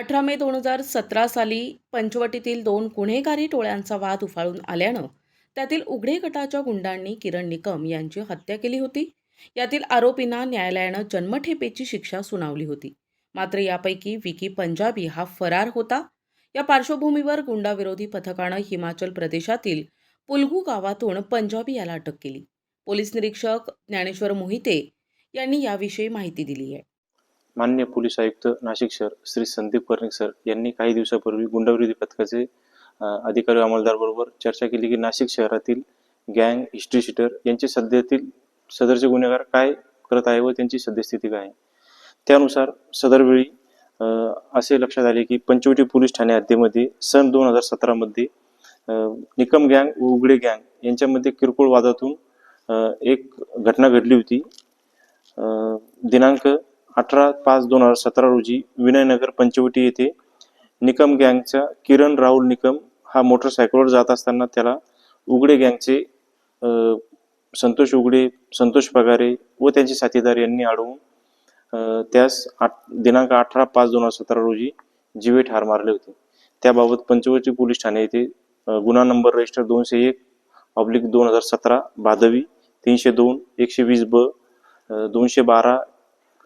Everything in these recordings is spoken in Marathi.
अठरा मे दोन हजार सतरा साली पंचवटीतील दोन गुन्हेगारी टोळ्यांचा वाद उफाळून आल्यानं त्यातील उघडे गटाच्या गुंडांनी किरण निकम यांची हत्या केली होती. यातील आरोपींना न्यायालयानं जन्मठेपेची शिक्षा सुनावली होती. मात्र यापैकी विकी पंजाबी हा फरार होता. या पार्श्वभूमीवर गुंडाविरोधी पथकानं हिमाचल प्रदेशातील पुलगू गावातून पंजाबी याला अटक केली. पोलीस निरीक्षक ज्ञानेश्वर मोहिते यांनी याविषयी माहिती दिली आहे. मान्य पोलीस आयुक्त नाशिक शहर श्री संदीप कर्णिक सर यांनी काही दिवसापूर्वी गुंडविरोधी पथकाचे अधिकारी अंमलदारबरोबर चर्चा केली की नाशिक शहरातील गँग हिस्ट्री शिटर यांचे सध्यातील सदरचे गुन्हेगार काय करत आहे व त्यांची सद्यस्थिती काय आहे? त्यानुसार सदरवेळी असे लक्षात आले की पंचवटी पोलीस ठाणे हद्दीमध्ये सन दोन हजार सतरामध्ये निकम गँग व उघडे गँग यांच्यामध्ये किरकोळ वादातून एक घटना घडली होती. दिनांक अठरा पाच दोन हजार सतरा रोजी विनयनगर पंचवटी येथे निकम गँगचा किरण राहुल निकम हा मोटरसायकलवर जात असताना त्याला उघडे गँगचे संतोष उघडे संतोष पगारे व त्यांचे साथीदार यांनी अडवून त्यास आठ दिनांक अठरा पाच दोन हजार सतरा रोजी जीवे ठार मारले होते. त्याबाबत पंचवटी पोलीस ठाणे येथे गुन्हा नंबर रजिस्टर दोनशे एक ऑब्लिक दोन हजार सतरा बादवी तीनशे दोन एकशे वीस ब दोनशे बारा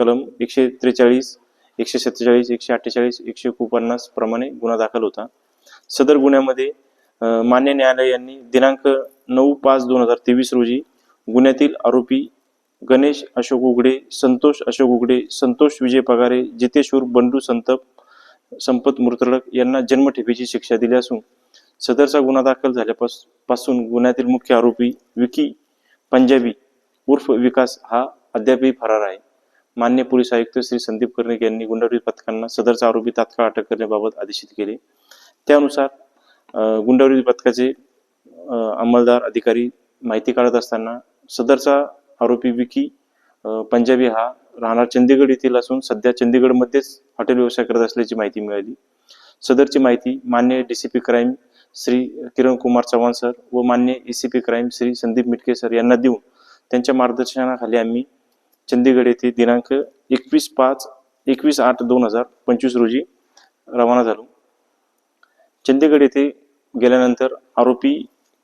कलम एकशे त्रेचाळीस एकशे सत्तेचाळीस एकशे अठ्ठेचाळीस एकशे एकोणपन्नास प्रमाणे गुन्हा दाखल होता. सदर गुन्ह्यामध्ये मान्य न्यायालय यांनी दिनांक नऊ पाच दोन हजार तेवीस रोजी गुन्ह्यातील आरोपी गणेश अशोक उघडे संतोष अशोक उघडे संतोष विजय पगारे जितेश्वर बंडू संतप संपत मृतलक यांना जन्मठेपेची शिक्षा दिली असून सदरचा गुन्हा दाखल झाल्यापासून गुन्ह्यातील मुख्य आरोपी विकी पंजाबी उर्फ विकास हा अद्यापही फरार आहे. मान्य पोलीस आयुक्त श्री संदीप कर्णिक यांनी गुंडविरोधी पथकांना सदरचा आरोपी तात्काळ अटक करण्याबाबत आदेशित केले. त्यानुसार गुंडावरील पथकाचे अंमलदार अधिकारी माहिती काढत असताना सदरचा आरोपी विकी पंजाबी हा राहणार चंदीगड येथील असून सध्या चंदीगडमध्येच हॉटेल व्यवसाय करत असल्याची माहिती मिळाली. सदरची माहिती मान्य DCP crime Shri Kiran Kumar Chavan sir व मान्य ACP crime Shri Sandeep Mitke sir यांना देऊन त्यांच्या मार्गदर्शनाखाली आम्ही चंदीगड येथे दिनांक एकवीस पाच एकवीस आठ दोन हजार पंचवीस रोजी रवाना झालो. चंदीगड येथे गेल्यानंतर आरोपी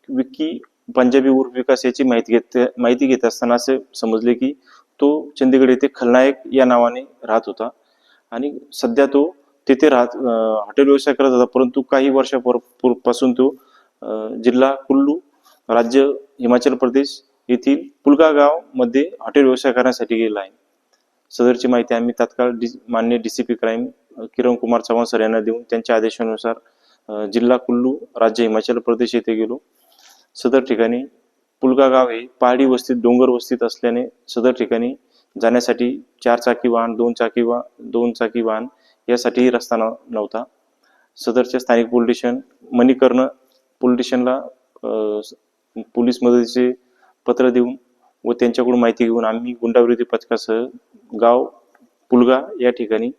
विक्की पंजाबी उर्फ विकास याची माहिती घेत माहिती घेत असताना असे समजले की तो चंदीगड येथे खलनायक या नावाने राहत होता. आणि सध्या तो तेथे राहत हॉटेल व्यवसाय करत होता परंतु काही वर्षापासून तो जिल्हा कुल्लू राज्य हिमाचल प्रदेश येथील पुलगा गावमध्ये हॉटेल व्यवसाय करण्यासाठी गेला आहे. सदरची माहिती आम्ही तात्काळ डी मान्य DCP crime Kiran Kumar Chavan sir यांना देऊन त्यांच्या आदेशानुसार जिल्हा कुल्लू राज्य हिमाचल प्रदेश येथे गेलो. सदर ठिकाणी पुलगा गाव हे पहाडी वस्तीत डोंगर वस्तीत असल्याने सदर ठिकाणी जाण्यासाठी चार चाकी वाहन दोन चाकी वा दोन चाकी वाहन यासाठीही रस्ता नव्हता. सदरच्या स्थानिक पोलीस स्टेशन मणिकर्ण पोलीस स्टेशनला पोलीस मदतीचे पत्र देऊन व त्यांच्याकडून माहिती घेऊन आम्ही गुंडाविरोधी पथकासह गाव पुलगा या ठिकाणी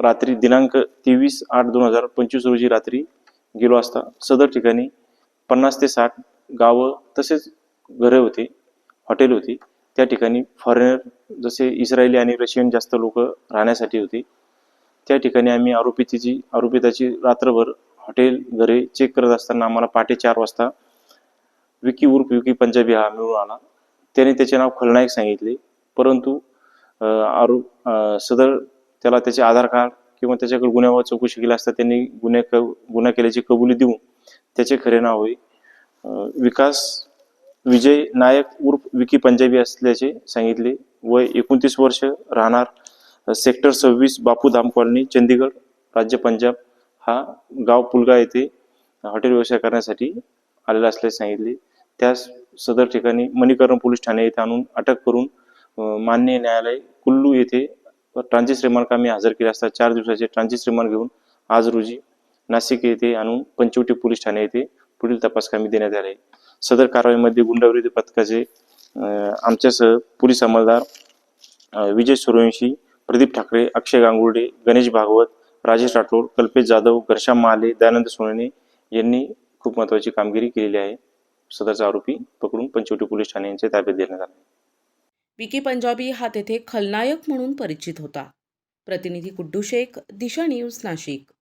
रात्री दिनांक तेवीस आठ दोन हजार पंचवीस रोजी रात्री गेलो असता. सदर ठिकाणी पन्नास ते साठ गावं तसेच घरे होते हॉटेल होती. त्या ठिकाणी फॉरेनर जसे इस्रायली आणि रशियन जास्त लोक राहण्यासाठी होती. त्या ठिकाणी आम्ही आरोपितीची आरोपिताची रात्रभर हॉटेल घरे चेक करत असताना आम्हाला पहाटे चार वाजता विकी उर्फ विकी पंजाबी हा मिळून आला. त्याने त्याचे नाव खलनायक सांगितले. परंतु आरोप सदर त्याला त्याचे आधार कार्ड किंवा त्याच्याकडे गुन्ह्यावर चौकशी केली असता त्यांनी गुन्हे गुन्हा केल्याची कबुली देऊन त्याचे खरे नाव होय विकास विजय नायक उर्फ विकी पंजाबी असल्याचे सांगितले. वय एकोणतीस वर्ष राहणार सेक्टर सव्वीस बापूधाम कॉलनी चंदीगड राज्य पंजाब. हा गाव पुलगा येथे हॉटेल व्यवसाय करण्यासाठी आलेला असल्याचे सांगितले. त्यास सदर ठिकाणी मणिकरण पोलीस ठाणे येथे आणून अटक करून मान्य न्यायालय कुल्लू येथे ट्रान्झिट रिमांड आम्ही हजर केले असता चार दिवसाचे ट्रान्झिट रिमांड घेऊन आज रोजी नाशिक येथे आणून पंचवटी पोलीस ठाणे येथे पुढील तपास कामी देण्यात आले. सदर कारवाईमध्ये गुंडाविरोधी पथकाचे आमच्यासह पोलीस अंमलदार विजय सूर्यवंशी प्रदीप ठाकरे अक्षय गांगुर्डे गणेश भागवत राजेश राठोड कल्पेश जाधव घर्षा महाले दयानंद सोनेने यांनी खूप महत्वाची कामगिरी केलेली आहे. सदरचा आरोपी पकडून पंचवटी पोलीस ठाणे यांच्या ताब्यात देण्यात आला. विकी पंजाबी हा तेथे खलनायक म्हणून परिचित होता. प्रतिनिधी कुड्डू शेख दिशा न्यूज नाशिक.